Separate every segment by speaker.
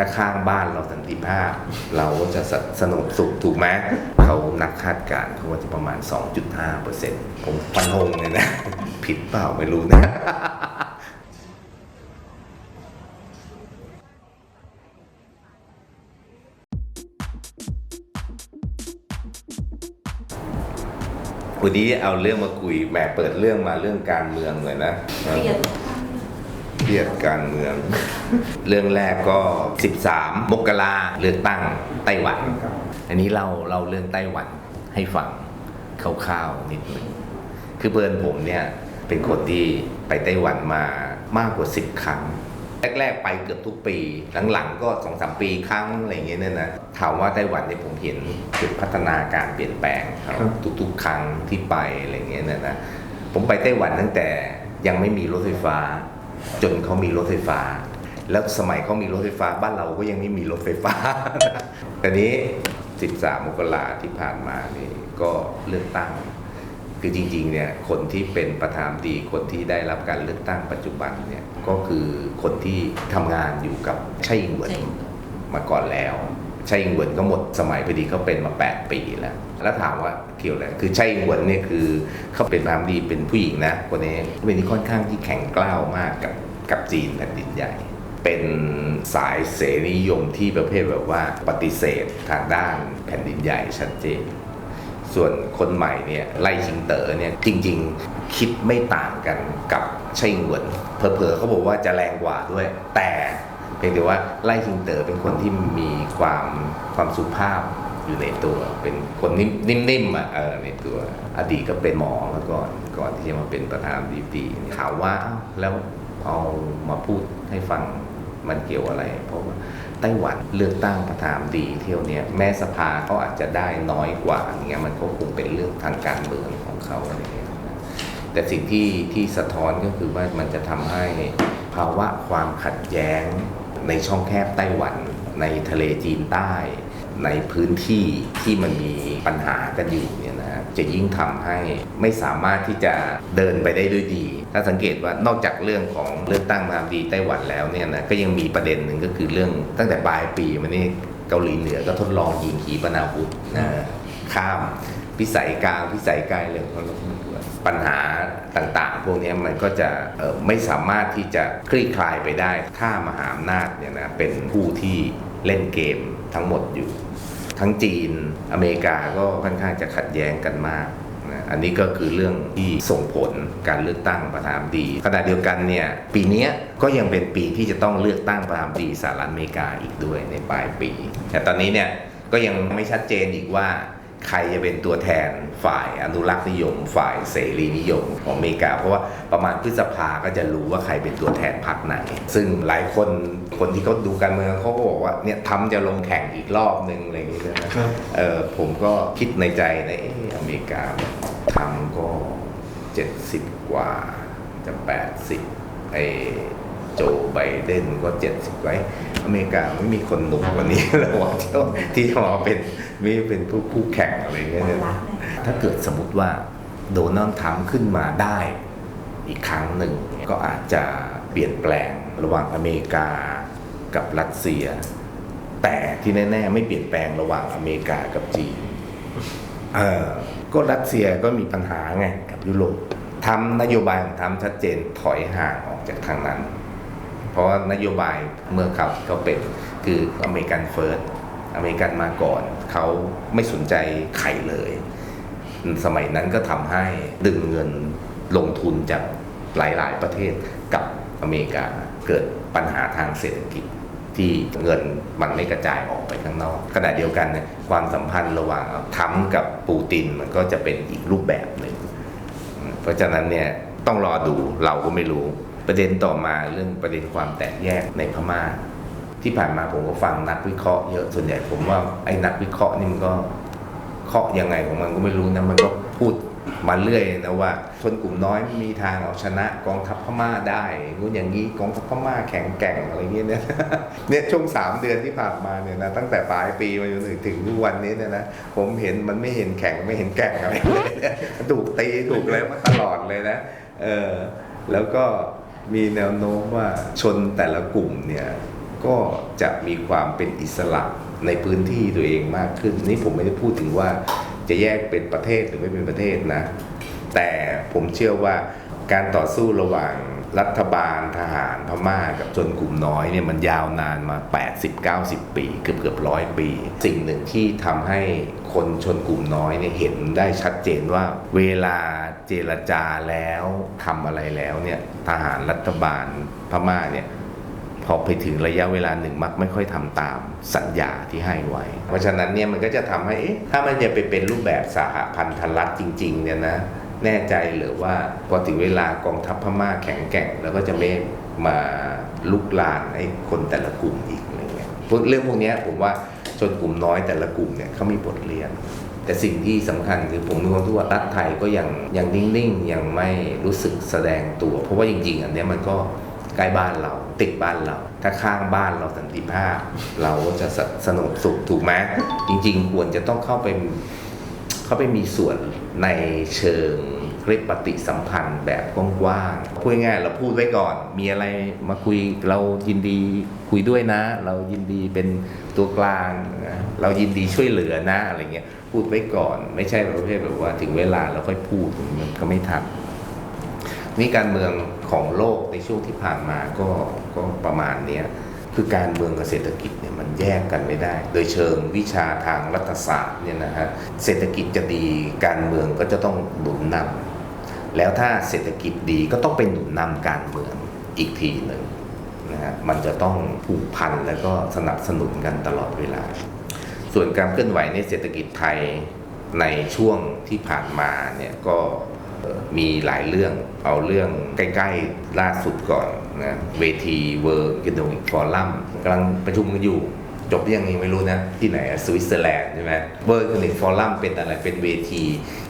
Speaker 1: ถ้าข้างบ้านเราสันติภาพ เราก็จะสนุกสุขถูกไหมเขานักคาดการณ์เขาว่าจะประมาณ 2.5%ผมฟันธงเลยนะ ผิดเปล่าไม่รู้นะวันนี้เอาเรื่องมาคุยแหมเปิดเรื่องมาเรื่องการเมืองเลยนะ
Speaker 2: เครียด
Speaker 1: รียดการเมือง เรื่องแรกก็ 13 มกราเลือกตั้งไต้หวัน อันนี้เราเราเรื่องไต้หวันให้ฟังคร่าวๆนิดหนึ่งคือเพื่อนผมเนี่ยเป็นคนที่ไปไต้หวันมามากกว่า 10 ครั้ง แรก ๆ ไปเกือบทุกปี หลังๆ ก็สองสามปีครั้งอะไรอย่างเงี้ยเนี่ยนะถามว่าไต้หวันเนี่ยผมเห็นจุดพัฒนาการเปลี่ยนแปลงครับทุกๆ ครั้งที่ไปอะไรอย่างเงี้ยเนี่ยนะผมไปไต้หวันตั้งแต่ยังไม่มีรถไฟฟ้า จนเขามีรถไฟฟ้า แล้วสมัยเขามีรถไฟฟ้า บ้านเราก็ยังไม่มีรถไฟฟ้าแต่นี้ 13 มกราที่ผ่านมานี่ก็เลือกตั้ง คือจริงๆเนี่ยคนที่เป็นประธานดีคนที่ได้รับการเลือกตั้งปัจจุบันเนี่ยก็คือคนที่ทำงานอยู่กับไช่อิงเหวิน
Speaker 2: ไช่อิง
Speaker 1: มาก่อนแล้วไช่อิงเหวินก็หมดสมัยพอดีเขาเป็นมา 8 ปีแล้ว แล้วถามว่า เกี่ยวอะไรคือไช่อิงเหวนเนี่ยคือเขาเป็นประธานดีเป็นผู้หญิงนะคนนี้เป็นที่ค่อนข้างที่แข็งกล้าวมากกับกับจีนแผ่นดินใหญ่ เป็นสายเสรีนิยมที่ประเภทแบบว่าปฏิเสธทางด้านแผ่นดินใหญ่ชัดเจนส่วนคนใหม่เนี่ยไล่ชิงเต๋อเนี่ยจริง ๆ คิดไม่ต่างกันกับไช่อิงเหวนเผลอๆเขาบอกว่าจะแรงกว่าด้วย แต่เพียงแต่ว่าไล่ชิงเต๋อเป็นคนที่มีความความสุภาพ อยู่ในตัวเป็นคนนิ่มนิ่มๆอะเออในตัวอดีตก็เป็นหมอมาก่อนก่อนที่จะมาเป็นประธานดีดีถามว่าแล้วเอามาพูดให้ฟังมันเกี่ยวอะไร เพราะว่าไต้หวันเลือกตั้งประธานดีเที่ยวเนี้ยแม้สภาเขาอาจจะได้น้อยกว่าอย่างเงี้ยมันก็คงเป็นเรื่องทางการเมืองของเขาอะไรเงี้ยแต่สิ่งที่ที่สะท้อนก็คือว่ามันจะทำให้ภาวะความขัดแย้งในช่องแคบไต้หวันในทะเลจีนใต้ ในพื้นที่ที่มันมีปัญหากันอยู่เนี่ยนะจะยิ่งทำให้ไม่สามารถที่จะเดินไปได้ด้วยดี ถ้าสังเกตว่านอกจากเรื่องของเลือกตั้งประธาดีไต้หวันแล้วเนี่ยนะก็ยังมีประเด็นหนึ่งก็คือเรื่องตั้งแต่ปลายปีมานี่เกาหลีเหนือก็ทดลองยิงขีปนาวุธนะข้ามพิสัยกลางพิสัยไกลเรื่องของปัญหาต่างๆ พวกนี้มันก็จะไม่สามารถที่จะคลี่คลายไปได้ถ้ามหาอำนาจเนี่ยนะเป็นผู้ที่เล่นเกมทั้งหมดอยู่ ทั้งจีนอเมริกาก็ค่อนข้างจะขัดแย้งกันมากนะอันนี้ก็คือเรื่องที่ส่งผลการเลือกตั้งประธานดีขณะเดียวกันเนี่ยปีนี้ก็ยังเป็นปีที่จะต้องเลือกตั้งประธานดีสหรัฐอเมริกาอีกด้วยในปลายปี แต่ตอนนี้เนี่ยก็ยังไม่ชัดเจนอีกว่า ใครจะเป็นตัวแทนฝ่ายอนุรักษ์นิยม ฝ่ายเสรีนิยมของอเมริกา เพราะว่าประมาณพฤษภาก็จะรู้ว่าใครเป็นตัวแทนพรรคไหน ซึ่งหลายคนคนที่เขาดูการเมืองเขาก็บอกว่าเนี่ยทำจะลงแข่งอีกรอบนึงอะไรอย่างเงี้ยนะ
Speaker 3: ครับ
Speaker 1: เออผมก็คิดในใจนะเอออเมริกาทำก็เจ็ดสิบกว่าจะแปดสิบไอ โจไบเดนก็เจ็ดสิบไว้ อเมริกาไม่มีคนหนุ่มกว่านี้แล้วว่าที่ที่จะมาเป็นมีเป็นผู้คู่แข่งอะไรอย่างเงี้ยเนี่ยถ้าเกิดสมมติว่าโดนัลด์ทรัมป์ขึ้นมาได้อีกครั้งหนึ่ง ก็อาจจะเปลี่ยนแปลงระหว่างอเมริกากับรัสเซีย แต่ที่แน่ๆไม่เปลี่ยนแปลงระหว่างอเมริกากับจีนเออก็รัสเซียก็มีปัญหาไงกับยุโรปทำนโยบายของทำชัดเจนถอยห่างออกจากทางนั้นเพ ราะว่านโยบายเมื่อเขาเขาเป็นคืออเมริกันเฟิร์สอเมริกันมาก่อน เขาไม่สนใจใครเลย สมัยนั้นก็ทำให้ดึงเงินลงทุนจากหลาย ๆ ประเทศกับอเมริกาเกิดปัญหาทางเศรษฐกิจที่เงินมันไม่กระจายออกไปข้างนอก ขณะเดียวกันเนี่ยความสัมพันธ์ระหว่างทรัมกับปูตินมันก็จะเป็นอีกรูปแบบหนึ่ง เพราะฉะนั้นเนี่ยต้องรอดูเราก็ไม่รู้ ประเด็นต่อมาเรื่องประเด็นความแตกแยกในพม่า ที่ผ่านมาผมก็ฟังนักวิเคราะห์เยอะส่วนใหญ่ผมว่าไอ้นักวิเคราะห์นี่มันก็เคาะยังไงของมันก็ไม่รู้นะมันก็พูดมาเรื่อยนะว่าชนกลุ่มน้อยไม่มีทางเอาชนะกองทัพพม่าได้นู้นอย่างนี้กองทัพพม่าแข็งแกร่งอะไรเงี้ยเนี่ยเนี่ยช่วงสามเดือนที่ผ่านมาเนี่ยนะตั้งแต่ปลายปีมาจนถึงถึงทุกวันนี้เนี่ยนะผมเห็นมันไม่เห็นแข็งไม่เห็นแกร่งอะไรเลยถูกตีถูกอะไรมาตลอดเลยนะเออแล้วก็ มีแนวโน้มว่าชนแต่ละกลุ่มเนี่ยก็จะมีความเป็นอิสระในพื้นที่ตัวเองมากขึ้น นี่ผมไม่ได้พูดถึงว่าจะแยกเป็นประเทศหรือไม่เป็นประเทศนะ แต่ผมเชื่อว่าการต่อสู้ระหว่าง รัฐบาลทหารพม่ากับชนกลุ่มน้อยเนี่ยมันยาวนานมา 80-90 ปี เกือบเกือบร้อยปี สิ่งหนึ่งที่ทำให้คนชนกลุ่มน้อยเนี่ยเห็นได้ชัดเจนว่า เวลาเจรจาแล้วทำอะไรแล้วเนี่ยทหารรัฐบาลพม่าเนี่ยพอไปถึงระยะเวลาหนึ่งมักไม่ค่อยทำตามสัญญาที่ให้ไว้ เพราะฉะนั้นเนี่ยมันก็จะทำให้ถ้ามันจะไปเป็นรูปแบบสหพันธรัฐจริงๆเนี่ยนะ แน่ใจหรือว่าพอถึงเวลากองทัพพม่าแข็งแกร่ง แล้วก็จะไม่มาลุกลานไอ้คนแต่ละกลุ่มอีกอะไรเงี้ยเรื่องพวกนี้ผมว่าชนกลุ่มน้อยแต่ละกลุ่มเนี่ยเขามีบทเรียน แต่สิ่งที่สำคัญคือผมมีความรู้สึกว่ารัฐไทยก็ยังยังนิ่งๆ ยังไม่รู้สึกแสดงตัว เพราะว่าจริงๆ อันนี้มันก็ใกล้บ้านเราติดบ้านเรา ถ้าข้างบ้านเราสันติภาพ เราก็จะสสนุกสุขถูกไหมจริง ๆ ควรจะต้องเข้าไปเข้าไปมีส่วน ในเชิงเรียกปฏิสัมพันธ์แบบกว้างๆพูดง่ายเราพูดไว้ก่อน มีอะไรมาคุยเรายินดีคุยด้วยนะ เรายินดีเป็นตัวกลางนะเรายินดีช่วยเหลือนะอะไรเงี้ยพูดไว้ก่อน ไม่ใช่ประเภทแบบว่าถึงเวลาเราค่อยพูดมันก็ไม่ทันนี่การเมืองของโลกในช่วงที่ผ่านมาก็ก็ประมาณเนี้ย คือการเมืองกับเศรษฐกิจเนี่ยมันแยกกันไม่ได้ โดยเชิงวิชาทางรัฐศาสตร์เนี่ยนะฮะเศรษฐกิจจะดีการเมืองก็จะต้องหนุนนำแล้วถ้าเศรษฐกิจดีก็ต้องเป็นหนุนนำการเมืองอีกทีหนึ่งนะฮะมันจะต้องผูกพันแล้วก็สนับสนุนกันตลอดเวลา ส่วนการเคลื่อนไหวในเศรษฐกิจไทยในช่วงที่ผ่านมาเนี่ยก็ มีหลายเรื่องเอาเรื่องใกล้ๆล่าสุดก่อนนะเวที World Economic Forum กำลังประชุมกันอยู่จบยังยังไม่รู้นะ ที่ไหนสวิตเซอร์แลนด์ใช่ไหม World Economic Forum เป็นอะไรเป็นเวที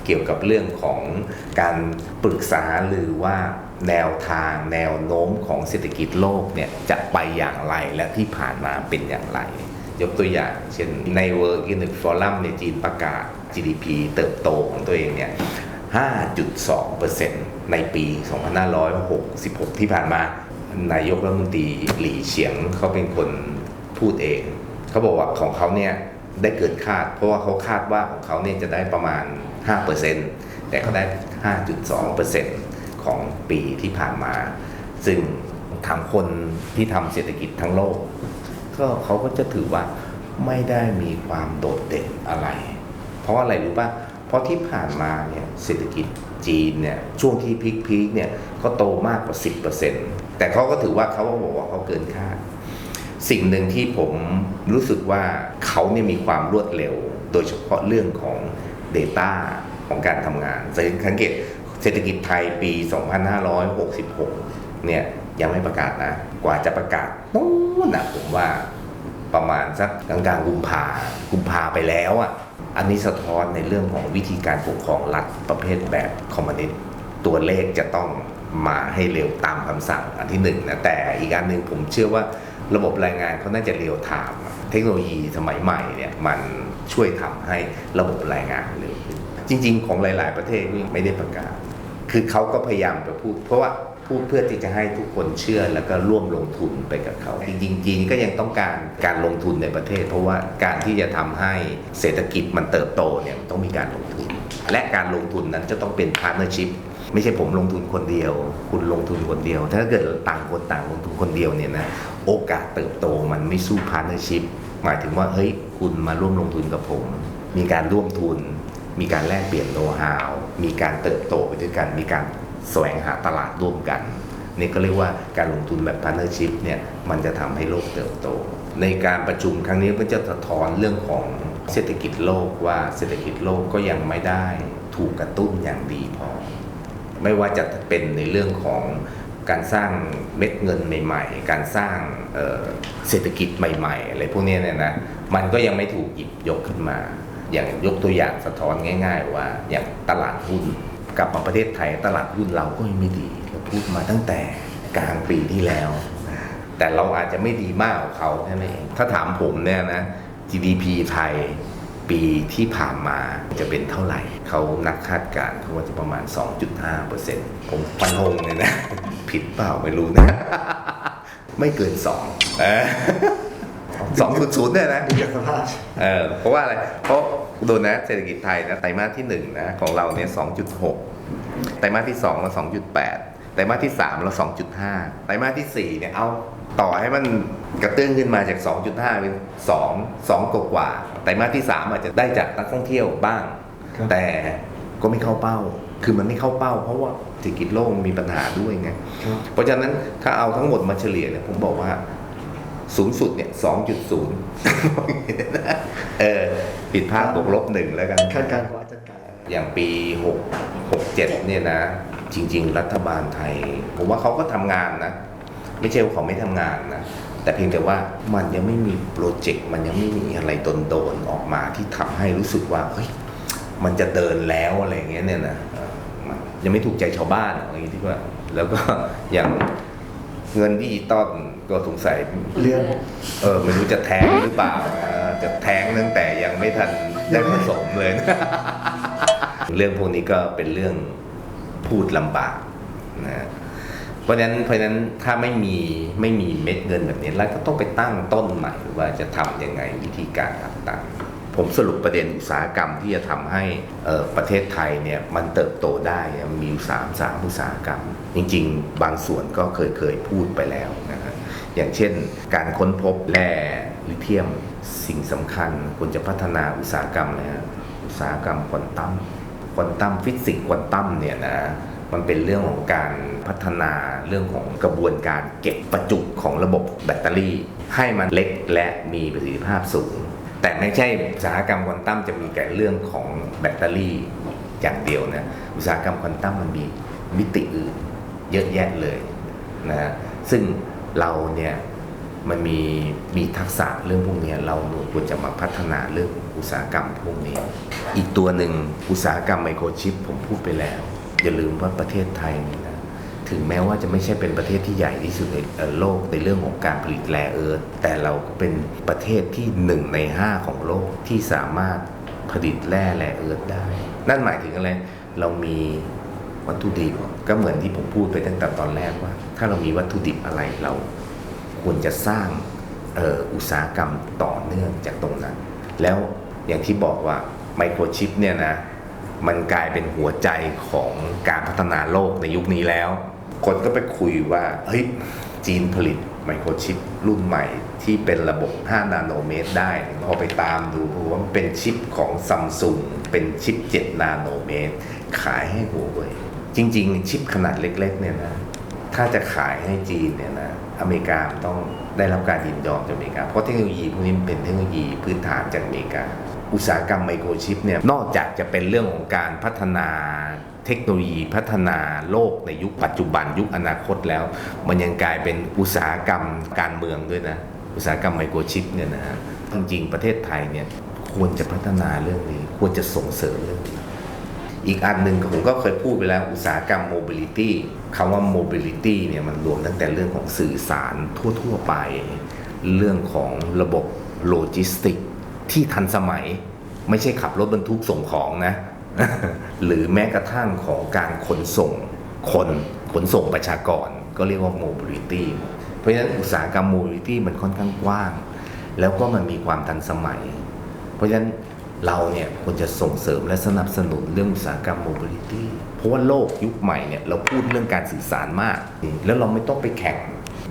Speaker 1: เกี่ยวกับเรื่องของการปรึกษาหรือว่าแนวทางแนวโน้มของเศรษฐกิจโลกเนี่ยจะไปอย่างไรและที่ผ่านมาเป็นอย่างไร ยกตัวอย่าง เช่นใน World Economic Forum ในยจีนประกาศ GDP เติบโตของตัวเองเนี่ย 5.2%ในปี 2566 ที่ผ่านมา นายกรัฐมนตรีหลี่เฉียงเขาเป็นคนพูดเอง เขาบอกว่าของเขาเนี่ยได้เกินคาด เพราะว่าเขาคาดว่าของเขาเนี่ยจะได้ประมาณ 5%แต่เขาได้ 5.2%ของปีที่ผ่านมา ซึ่งถามคนที่ทำเศรษฐกิจทั้งโลก ก็เขาก็จะถือว่าไม่ได้มีความโดดเด่นอะไร เพราะอะไรรู้ป่ะ เพราะที่ผ่านมาเนี่ยเศรษฐกิจจีนเนี่ยช่วงที่พีคๆเนี่ยก็โตมากกว่า 10%แต่เขาก็ถือว่าเขาบอกว่าเขาเกินคาดสิ่งหนึ่งที่ผมรู้สึกว่าเขาเนี่ยมีความรวดเร็ว โดยเฉพาะเรื่องของ Data ของการทำงานสังเกตเศรษฐกิจไทยปี 2566 เนี่ยยังไม่ประกาศนะ กว่าจะประกาศนู้นนะผมว่าประมาณสักกลางๆกุมภากุมภาไปแล้วอะ อันนี้สะท้อนในเรื่องของวิธีการปกครองรัฐประเภทแบบคอมมิวนิสต์ตัวเลขจะต้องมาให้เร็วตามคำสั่งอันที่หนึ่งนะแต่อีกอันหนึ่งผมเชื่อว่าระบบรายงานเขาน่าจะเรียวถามเทคโนโลยีสมัยใหม่เนี่ยมันช่วยทำให้ระบบรายงานเร็วขึ้นจริง ๆ ของหลาย ๆ ประเทศไม่ได้ประกาศ คือเขาก็พยายามจะพูด เพราะว่าพูดเพื่อที่จะให้ทุกคนเชื่อแล้วก็ร่วมลงทุนไปกับเขาจริงๆจีนก็ยังต้องการการลงทุนในประเทศ เพราะว่าการที่จะทำให้เศรษฐกิจมันเติบโตเนี่ยมันต้องมีการลงทุน และการลงทุนนั้นจะต้องเป็นพาร์เนอร์ชิพไม่ใช่ผมลงทุนคนเดียว คุณลงทุนคนเดียว ถ้าเกิดต่างคนต่างลงทุนคนเดียวเนี่ยนะโอกาสเติบโตมันไม่สู้พาร์เนอร์ชิพหมายถึงว่าเฮ้ยคุณมาร่วมลงทุนกับผม มีการร่วมทุน มีการแลกเปลี่ยนโน้ตฮาว มีการเติบโตไปด้วยกัน มีการแสวงหาตลาดร่วมกันนี่ก็เรียกว่าการลงทุนแบบ partnership เนี่ยมันจะทำให้โลกเติบโต ในการประชุมครั้งนี้ก็จะสะท้อนเรื่องของเศรษฐกิจโลกว่าเศรษฐกิจโลกก็ยังไม่ได้ถูกกระตุ้นอย่างดีพอ ไม่ว่าจะเป็นในเรื่องของการสร้างเม็ดเงินใหม่ ๆ การสร้างเเศรษฐกิจใหม่ ๆ อะไรพวกนี้เนี่ยนะมันก็ยังไม่ถูกหยิบยกขึ้นมา อย่างยกตัวอย่างสะท้อนง่าย ๆ ว่าอย่างตลาดหุ้นกลับมาประเทศไทยตลาดหุ้นเราก็ยังไม่ดีเราพูดมาตั้งแต่กลางปีที่แล้ว แต่เราอาจจะไม่ดีมากกว่าเขาแค่นั้นเองถ้าถามผมเนี่ยนะ GDP ไทยปีที่ผ่านมาจะเป็นเท่าไหร่ เขานักคาดการณ์เขาว่าจะประมาณ 2.5%ผมฟันธงเลยนะ ผิดเปล่าไม่รู้นะ ไม่เกินสองสองศูนย์ศูนย์เนี่ยนะ
Speaker 2: ดูจากสภาพ
Speaker 1: เออเพราะว่าอะไร เพราะ ดูนะเศรษฐกิจไทยนะไตรมาสที่หนึ่งนะของเราเนี่ยสองจุดหกไตรมาสที่สองเราสองจุดแปดไตรมาสที่สามเราสองจุดห้าไตรมาสที่สี่เนี่ยเอาต่อให้มันกระเตื้องขึ้นมาจาก 2.5 เป็น 2 2กว่ากว่าๆไตรมาสที่ 3 อาจจะได้จากนักท่องเที่ยวบ้าง
Speaker 2: ครับ
Speaker 1: แต่ก็ไม่เข้าเป้า คือมันไม่เข้าเป้า เพราะว่าเศรษฐกิจโลกมีปัญหาด้วยไง
Speaker 2: ครับ
Speaker 1: เพราะฉะนั้นถ้าเอาทั้งหมดมาเฉลี่ยเนี่ยผมบอกว่า สูงสุดเนี่ยสองจุดศูนย์เออผิดพลาดบวกลบหนึ่งแล้วกัน
Speaker 2: คาดการณ์ว่าจะกลาย
Speaker 1: อย่างปี6 6 7เนี่ยนะ จริง ๆ รัฐบาลไทย ผมว่าเขาก็ทำงานนะ ไม่ใช่ว่าเขาไม่ทำงานนะแต่เพียงแต่ว่ามันยังไม่มีโปรเจกต์มันยังไม่มีอะไรโดนๆออกมาที่ทำให้รู้สึกว่าเฮ้ยมันจะเดินแล้วอะไรอย่างเงี้ยเนี่ยนะเออมันยังไม่ถูกใจชาวบ้านอะไรอย่างเงี้ยที่ว่า แล้วก็อย่างเงินดิจิตอล ก็สงสัย
Speaker 2: เรื่อง
Speaker 1: เออไม่รู้จะแท้งหรือเปล่าเออจะแท้งตั้งแต่ยังไม่ทันได้ผสมเลยนะเรื่องพวกนี้ก็เป็นเรื่องพูดลำบากนะเพราะฉะนั้นเพราะฉะนั้นถ้าไม่มีไม่มีเม็ดเงินแบบนี้รัฐก็ต้องไปตั้งต้นใหม่ว่าจะทำยังไงวิธีการต่างๆ ผมสรุปประเด็นอุตสาหกรรมที่จะทำให้เอ่อประเทศไทยเนี่ยมันเติบโตได้เนี่ยมีอยู่สามสามอุตสาหกรรม จริง ๆ บางส่วนก็เคยเคยพูดไปแล้วนะครับ อย่างเช่น การค้นพบแร่ลิเธียมสิ่งสำคัญควรจะพัฒนาอุตสาหกรรมนะฮะอุตสาหกรรมควอนตัมควอนตัมฟิสิกส์ควอนตัมเนี่ยนะมันเป็นเรื่องของการพัฒนาเรื่องของกระบวนการเก็บประจุของระบบแบตเตอรี่ ให้มันเล็กและมีประสิทธิภาพสูง แต่ไม่ใช่อุตสาหกรรมควอนตัมจะมีแต่เรื่องของแบตเตอรี่อย่างเดียวนะอุตสาหกรรมควอนตัมมันมีมิติอื่นเยอะแยะเลยนะฮะซึ่ง เราเนี่ยมันมีมีทักษะเรื่องพวกนี้เราควรจะมาพัฒนาเรื่องอุตสาหกรรมพวกนี้ อีกตัวหนึ่งอุตสาหกรรมไมโครชิปผมพูดไปแล้ว อย่าลืมว่าประเทศไทยนี่นะถึงแม้ว่าจะไม่ใช่เป็นประเทศที่ใหญ่ที่สุดในโลกในเรื่องของการผลิตแร่เอิร์ธแต่เราก็เป็นประเทศที่หนึ่งในห้าของโลกที่สามารถผลิตแร่แร่เอิร์ธได้ นั่นหมายถึงอะไรเรามีวัตถุดิบก็เหมือนที่ผมพูดไปตั้งแต่ตอนแรกว่า ถ้าเรามีวัตถุดิบอะไรเราควรจะสร้างเอออุตสาหกรรมต่อเนื่องจากตรงนั้น แล้วอย่างที่บอกว่าไมโครชิปเนี่ยนะมันกลายเป็นหัวใจของการพัฒนาโลกในยุคนี้แล้ว คนก็ไปคุยว่าเฮ้ยจีนผลิตไมโครชิปรุ่นใหม่ที่เป็นระบบ 5 นาโนเมตรได้ พอไปตามดูว่ามันเป็นชิปของซัมซุงเป็นชิป 7 นาโนเมตร ขายให้หัวเว่ยจริง ๆ ชิปขนาดเล็ก ๆ เนี่ยนะ ถ้าจะขายให้จีนเนี่ยนะอเมริกาต้องได้รับการยินยอมจากอเมริกา เพราะเทคโนโลยีพวกนี้เป็นเทคโนโลยีพื้นฐานจากอเมริกา อุตสาหกรรมไมโครชิปเนี่ยนอกจากจะเป็นเรื่องของการพัฒนาเทคโนโลยีพัฒนาโลกในยุคปัจจุบันยุคอนาคตแล้ว มันยังกลายเป็นอุตสาหกรรมการเมืองด้วยนะ อุตสาหกรรมไมโครชิปเนี่ยนะฮะจริงๆประเทศไทยเนี่ยควรจะพัฒนาเรื่องนี้ ควรจะส่งเสริมเรื่องนี้ อีกอันหนึ่งผมก็เคยพูดไปแล้วอุตสาหกรรมโมบิลิตี้คำว่าโมบิลิตี้เนี่ยมันรวมตั้งแต่เรื่องของสื่อสารทั่ว ๆ ไป เรื่องของระบบโลจิสติกที่ทันสมัยไม่ใช่ขับรถบรรทุกส่งของนะ หรือแม้กระทั่งของการขนส่งคนขนส่งประชากร ก็เรียกว่าโมบิลิตี้เพราะฉะนั้นอุตสาหกรรมโมบิลิตี้มันค่อนข้างกว้าง แล้วก็มันมีความทันสมัย เพราะฉะนั้น เราเนี่ยควรจะส่งเสริมและสนับสนุนเรื่องอุตสาหกรรมโมบิลิตี้เพราะว่าโลกยุคใหม่เนี่ยเราพูดเรื่องการสื่อสารมาก แล้วเราไม่ต้องไปแข่ง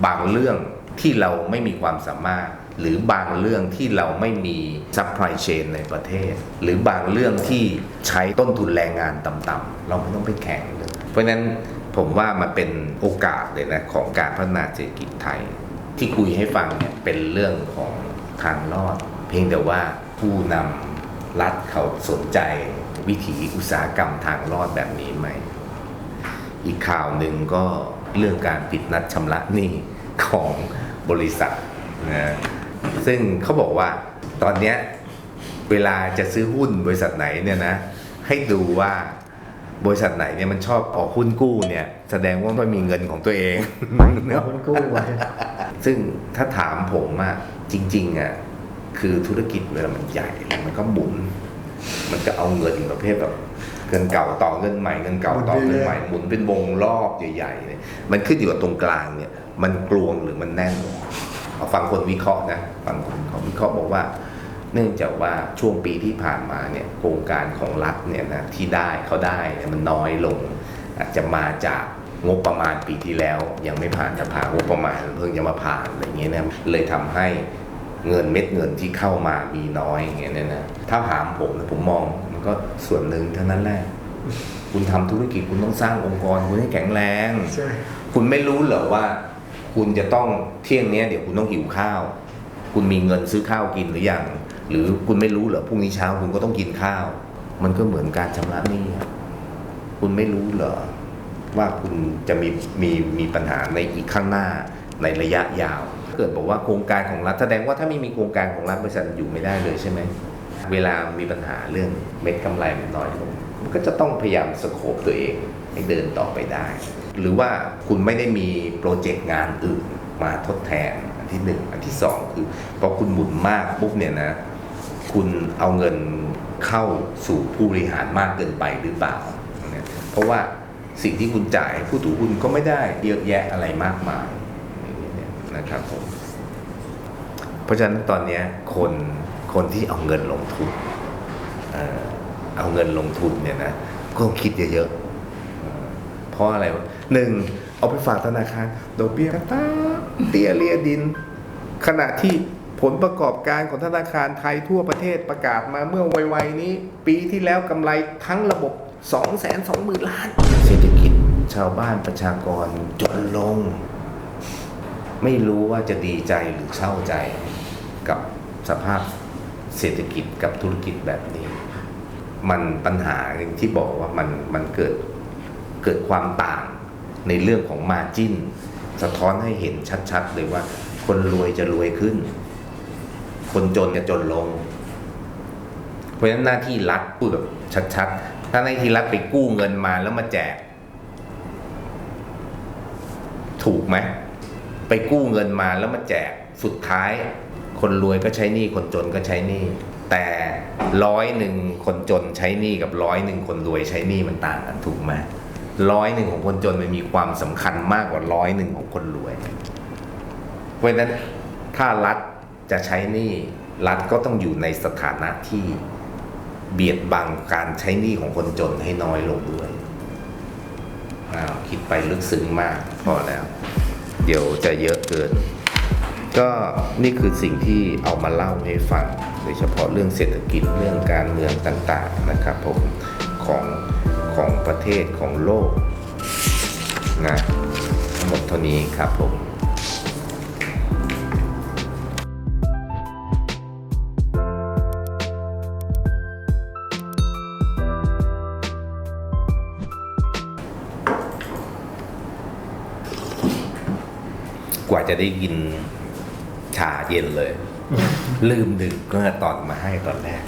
Speaker 1: บางเรื่องที่เราไม่มีความสามารถ หรือบางเรื่องที่เราไม่มีซัพพลายเชนในประเทศ หรือบางเรื่องที่ใช้ต้นทุนแรงงานต่ำๆเราไม่ต้องไปแข่งเลยเพราะฉะนั้นผมว่ามันเป็นโอกาสเลยนะของการพัฒนาเศรษฐกิจไทย ที่คุยให้ฟังเนี่ยเป็นเรื่องของทางรอด เพียงแต่ว่าผู้นำ รัฐเขาสนใจวิถีอุตสาหกรรมทางรอดแบบนี้ไหม อีกข่าวหนึ่งก็เรื่องการปิดนัดชำระหนี้ของบริษัทนะซึ่งเขาบอกว่าตอนเนี้ยเวลาจะซื้อหุ้นบริษัทไหนเนี่ยนะ ให้ดูว่าบริษัทไหนเนี่ยมันชอบออกหุ้นกู้เนี่ย แสดงว่าไม่มีเงินของตัวเอง
Speaker 2: เอาคนกู้ไว้
Speaker 1: ซึ่งถ้าถามผมอะจริง ๆอะ คือธุรกิจเวลามันใหญ่ มันก็บุน มันก็เอาเงินประเภทแบบเงินเก่าต่อเงินใหม่เงินเก่าต่อเงินใหม่หมุนเป็นวงรอบใหญ่ๆเนี่ยมันขึ้นอยู่กับตรงกลางเนี่ย มันกลวงหรือมันแน่นเอาฟังคนวิเคราะห์นะฟังคนเขาวิเคราะห์บอกว่า เนื่องจากว่าช่วงปีที่ผ่านมาเนี่ยโครงการของรัฐเนี่ยนะที่ได้เขาได้เนี่ยมันน้อยลง อาจจะมาจากงบประมาณปีที่แล้ว ยังไม่ผ่านสภางบประมาณเพิ่งจะมาผ่านอะไรเงี้ยนะเลยทำให้ เงินเม็ดเงินที่เข้ามามีน้อยอย่างเงี้ยนะนะถ้าถามผมนะผมมองมันก็ส่วนหนึ่งเท่านั้นแหละคุณทำธุรกิจคุณต้องสร้างองค์กรคุณให้แข็งแรง
Speaker 2: ใช่
Speaker 1: คุณไม่รู้เหรอว่า คุณจะต้องเที่ยงเนี้ยเดี๋ยวคุณต้องหิวข้าว คุณมีเงินซื้อข้าวกินหรือยังหรือคุณไม่รู้เหรอพรุ่งนี้เช้าคุณก็ต้องกินข้าว มันก็เหมือนการชำระหนี้อะคุณไม่รู้เหรอว่าคุณจะมีมีมีปัญหาในอีกข้างหน้าในระยะยาว เกิดบอกว่าโครงการของรัฐแสดงว่าถ้าไม่มีโครงการของรัฐบริษัทอยู่ไม่ได้เลยใช่ไหมเวลามีปัญหาเรื่องเม็ดกำไรมันน้อยลงมันก็จะต้องพยายามสโคบตัวเองให้เดินต่อไปได้ หรือว่าคุณไม่ได้มีโปรเจกต์งานอื่นมาทดแทนอันที่หนึ่งอันที่สองคือพอคุณหมุนมากปุ๊บเนี่ยนะ คุณเอาเงินเข้าสู่ผู้บริหารมากเกินไปหรือเปล่า เพราะว่าสิ่งที่คุณจ่ายผู้ถือหุ้นก็ไม่ได้เยอะแยะอะไรมากมาย นะครับผมเพราะฉะนั้นตอนนี้คนคนที่เอาเงินลงทุนเอาเงินลงทุนเนี่ยนะก็ต้องคิดเยอะๆเพราะอะไรหนึ่งเอาไปฝากธนาคารดอกเบี้ยก็ตาเตี้ยเลียดิน ขณะที่ผลประกอบการของธนาคารไทยทั่วประเทศประกาศมาเมื่อไวๆนี้ ปีที่แล้วกำไรทั้งระบบ 2 2 0 0 0 0 ล้าน เศรษฐกิจชาวบ้านประชากรจนลง ไม่รู้ว่าจะดีใจหรือเศร้าใจกับสภาพเศรษฐกิจกับธุรกิจแบบนี้ มันปัญหาหนึ่งที่บอกว่ามันมันเกิดเกิดความต่างในเรื่องของมาจิ้น สะท้อนให้เห็นชัดๆเลยว่า คนรวยจะรวยขึ้น คนจนจะจนลง เพราะฉะนั้นหน้าที่รัฐพูดแบบชัดๆ ถ้าหน้าที่รัฐไปกู้เงินมาแล้วมาแจก ถูกไหม กู้เงินมาแล้วมาแจกสุดท้าย คนรวยก็ใช้หนี้คนจนก็ใช้หนี้แต่ร้อยหนึ่งคนจนใช้หนี้กับร้อยหนึ่งคนรวยใช้หนี้มันต่างกันถูกไหมร้อยหนึ่งของคนจนมันมีความสำคัญมากกว่าร้อยหนึ่งของคนรวย เพราะฉะนั้นถ้ารัฐจะใช้หนี้รัฐก็ต้องอยู่ในสถานะที่เบียดบังการใช้หนี้ของคนจนให้น้อยลงด้วยอ้าวคิดไปลึกซึ้งมากพอแล้ว เดี๋ยวจะเยอะเกิน ก็นี่คือสิ่งที่เอามาเล่าให้ฟังโดยเฉพาะเรื่องเศรษฐกิจเรื่องการเมืองต่างๆนะครับผมของของประเทศของโลกนะทั้งหมดเท่านี้ครับผม จะได้กินชาเย็นเลย ลืมดื่มเมื่อตอนมาให้ตอนแรก